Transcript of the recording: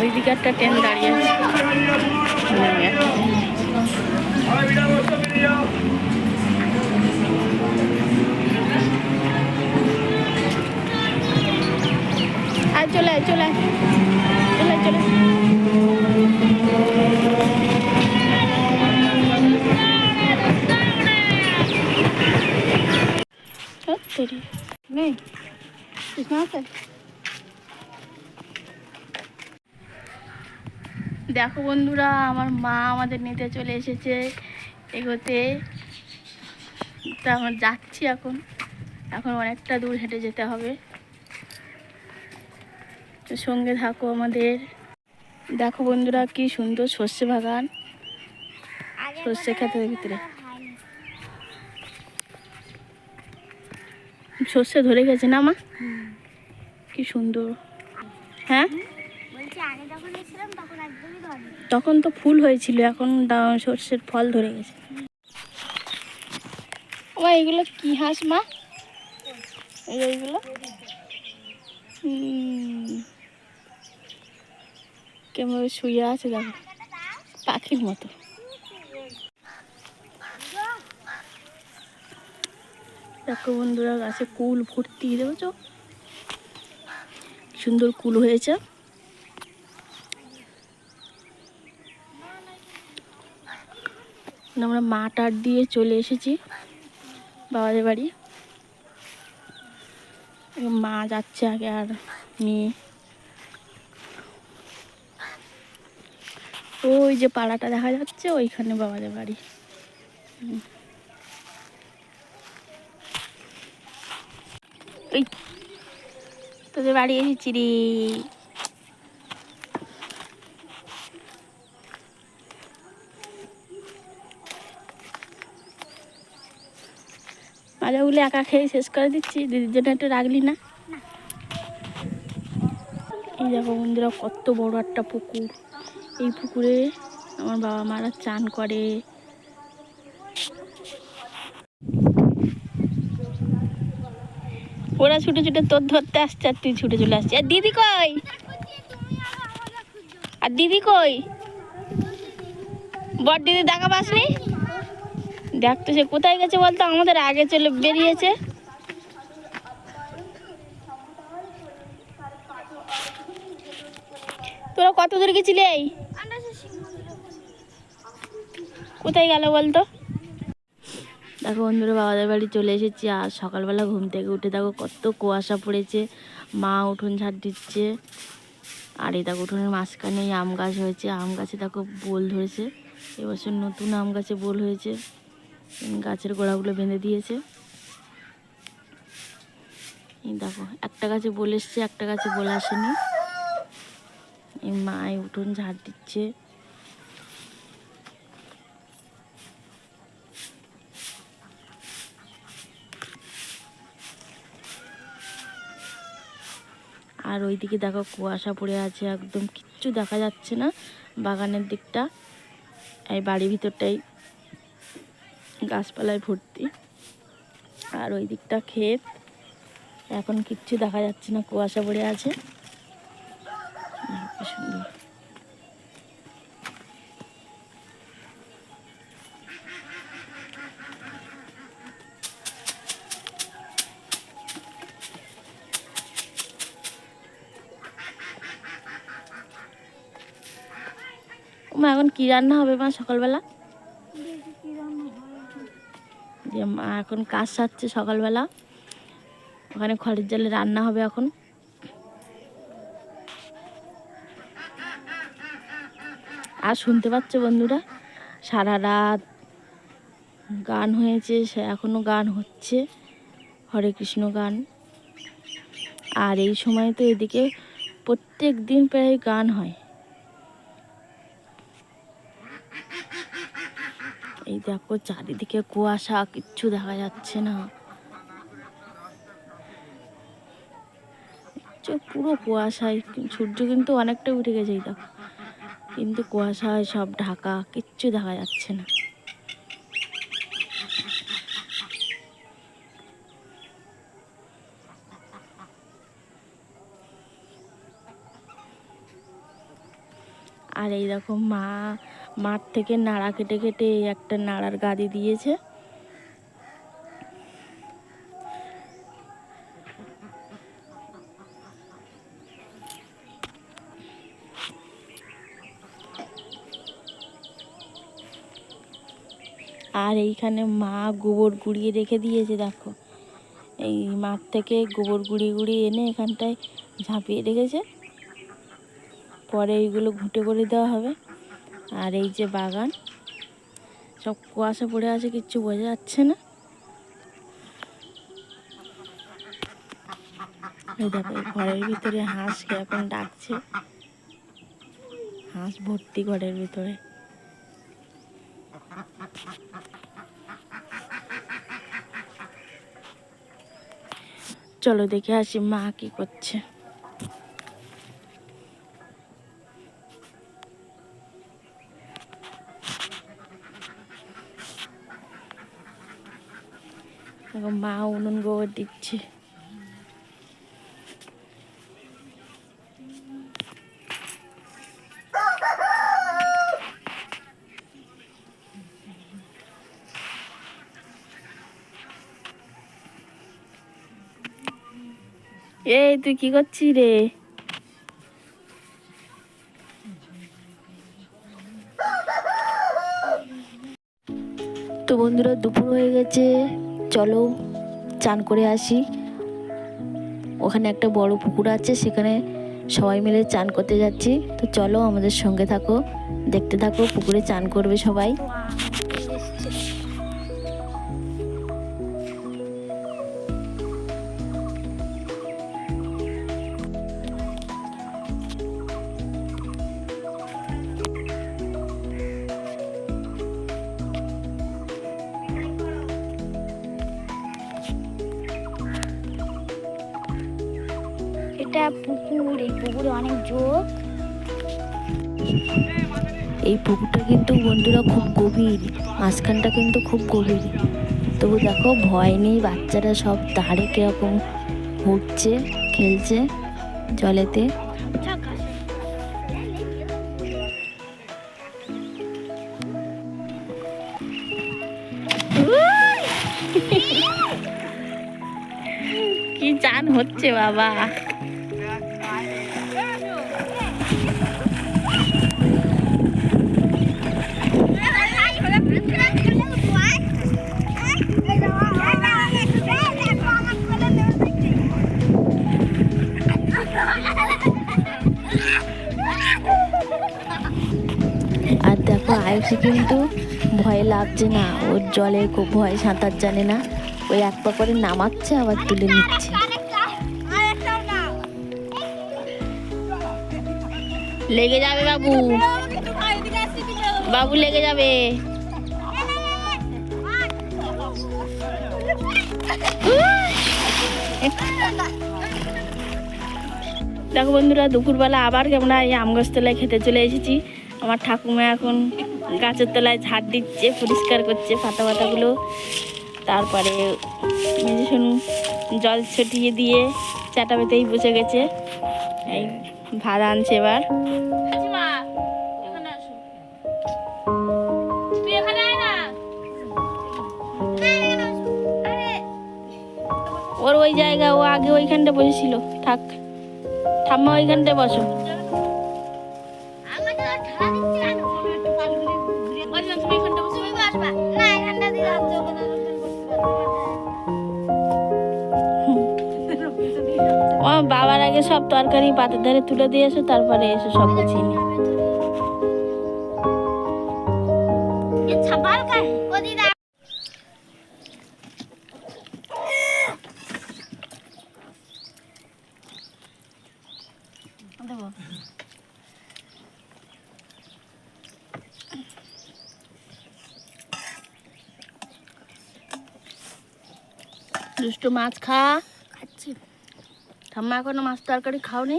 ওইদিকে একটা ট্রেন দাঁড়িয়ে। আয় চলে চলে চলে চলে সত্যি নেই কৃষ্ণ আছে দেখো বন্ধুরা আমার মা আমাদের নিতে চলে এসেছে এগোতে। তা আমরা যাচ্ছি এখন। এখন অনেকটা দূর হেঁটে যেতে হবে। তো সঙ্গে থাকো আমাদের। দেখো বন্ধুরা কি সুন্দর সর্ষে বাগান। সর্ষে ক্ষেতের ভিতরে। সর্ষে ধরে গেছে না মা? কি সুন্দর। হ্যাঁ? তখন তো ফুল হয়েছিল এখন সর্ষের ফল ধরে গেছে। ও এগুলো কি হাঁস মা? এইগুলো কেমন শুয়ে আছে দেখো। পাখির মতো। দেখো বন্ধুরা, গাছে কুল ভর্তি, দেখেছ? সুন্দর কুল হয়েছে। আমরা আট দিয়ে চলে এসেছি, বাবাদের বাড়ি। মা যাচ্ছে আগে আর মেয়ে। ওই যে পাড়াটা দেখা যাচ্ছে, ওইখানে বাবাদের বাড়ি। হুম। তোদের বাড়ি এসেছি রে। মাজাগুলো একা খেয়ে শেষ করে দিচ্ছি, দিদির জন্য একটু রাখলি না? এই দেখো বন্ধুরা, কত বড় একটা পুকুর। এই পুকুরে আমার বাবা মারা চান করে। ওরা ছুটে ছুটে তোর ধরতে আসছে আর তুই ছুটে চলে আসছিস। আর দিদি কই? আর দিদি কই? বড় দিদি দেখা পাসনি? দেখ তো সে কোথায় গেছে বলতো, আমাদের আগে চলে বেরিয়েছে। তোরা কত দূর গেছিলি কোথায় গেল বলতো? দেখো বন্ধুরা, বাবাদের বাড়ি চলে এসেছি। আর সকালবেলা ঘুম থেকে উঠে দেখো কত কুয়াশা পড়েছে। মা উঠোন ঝাড় দিচ্ছে। আর এই দেখো উঠোনের মাঝখানে আম গাছ হয়েছে। আম গাছে দেখো বোল ধরেছে। এবছর নতুন আম গাছে বোল হয়েছে। গাছের গোড়াগুলো বেঁধে দিয়েছে। এই দেখো, একটা গাছে বল এসছে, একটা গাছে বল আসেনি। এই মায় উঠোন ঝাড় দিচ্ছে। আর ওইদিকে দেখো কুয়াশা পড়ে আছে, একদম কিচ্ছু দেখা যাচ্ছে না বাগানের দিকটা। এই বাড়ির ভিতরটাই গাছপালায় ভর্তি। আর ওই দিকটা ক্ষেত। এখন কিচ্ছু দেখা যাচ্ছে না, কুয়াশা পড়ে আছে। সুন্দর। মা, এখন কি রান্না হবে মা সকালবেলা? যে মা এখন কাজ সারছে সকালবেলা। ওখানে খড়ের জলে রান্না হবে এখন। আর শুনতে পাচ্ছ বন্ধুরা? সারা রাত গান হয়েছে, সে এখনও গান হচ্ছে। হরে কৃষ্ণ গান। আর এই সময় তো এদিকে প্রত্যেক দিন প্রায় গান হয়। এই দেখো চারিদিকে কুয়াশা, কিচ্ছু দেখা যাচ্ছে না। পুরো কুয়াশায়, সূর্য কিন্তু অনেকটা উঠে গেছে, এই দেখো। কিন্তু কুয়াশায় সব ঢাকা, কিচ্ছু দেখা যাচ্ছে না। আর এই দেখো মা মাঠ থেকে নাড়া কেটে কেটে একটা নাড়ার গাদি দিয়েছে। আর এইখানে মা গোবর গুঁড়িয়ে রেখে দিয়েছে, দেখো। এই মাঠ থেকে গোবর গুঁড়িয়ে গুঁড়িয়ে এনে এখানটায় ঝাঁপিয়ে রেখেছে। পরে এইগুলো ঘুঁটে করে দেওয়া হবে। আর এই যে বাগান, সব কুয়াশা পড়ে আছে, কিচ্ছু বোঝা যাচ্ছে না। দেখো ঘরের ভিতরে হাঁস এখন ডাকছে। হাঁস ভর্তি ঘরের ভিতরে। চলো দেখে আসি মা কি করছে। মা উনুন গোবর দিচ্ছে এই তুই কি করছিস রে তো বন্ধুরা দুপুর হয়ে গেছে চলো চান করে আসি। ওখানে একটা বড় পুকুর আছে, সেখানে সবাই মিলে চান করতে যাচ্ছি। তো চলো আমাদের সঙ্গে থাকো, দেখতে থাকো, পুকুরে চান করবে সবাই। এটা পুকুর এই পুকুরে অনেক যোগ এই পুকুরটা কিন্তু বন্ধুরা খুব গভীর মাঝখানটা কিন্তু খুব গভীর। তবু দেখো ভয় নেই বাচ্চারা সব ধারে কীরকম ঘুরছে খেলছে জলেতে। কি চান হচ্ছে বাবা। আয়ুষে কিন্তু ভয়ে লাগছে না। ওর জলে খুব ভয়, সাঁতার জানে না। ওই এক পা করে নামাচ্ছে, আবার তুলে নিচ্ছে। লেগে যাবে বাবু। বাবু লেগে যাবে। দেখো বন্ধুরা, দুপুরবেলা আবার কেমন এই আম গাছ তলায় খেতে চলে এসেছি। আমার ঠাকুমা এখন গাছের তলায় ঝাড় দিচ্ছে পরিষ্কার করছে পাতা পাতাগুলো। তারপরে মেজে শুনু জল ছিটিয়ে দিয়ে চাটা পেতেই বসে গেছে। এই ভাত আনছে এবার। ওর ওই জায়গা ও আগে ওইখানটা বসেছিল। থাক ঠাম্মা ওইখানটায় বসো। সব তরকারি পাতের ধারে তুলে দিয়ে এসো তারপরে এসে সব গুছিয়ে। দুষ্টু মাছ খা ঠাম্মা এখনও মাছ তরকারি খাওনি?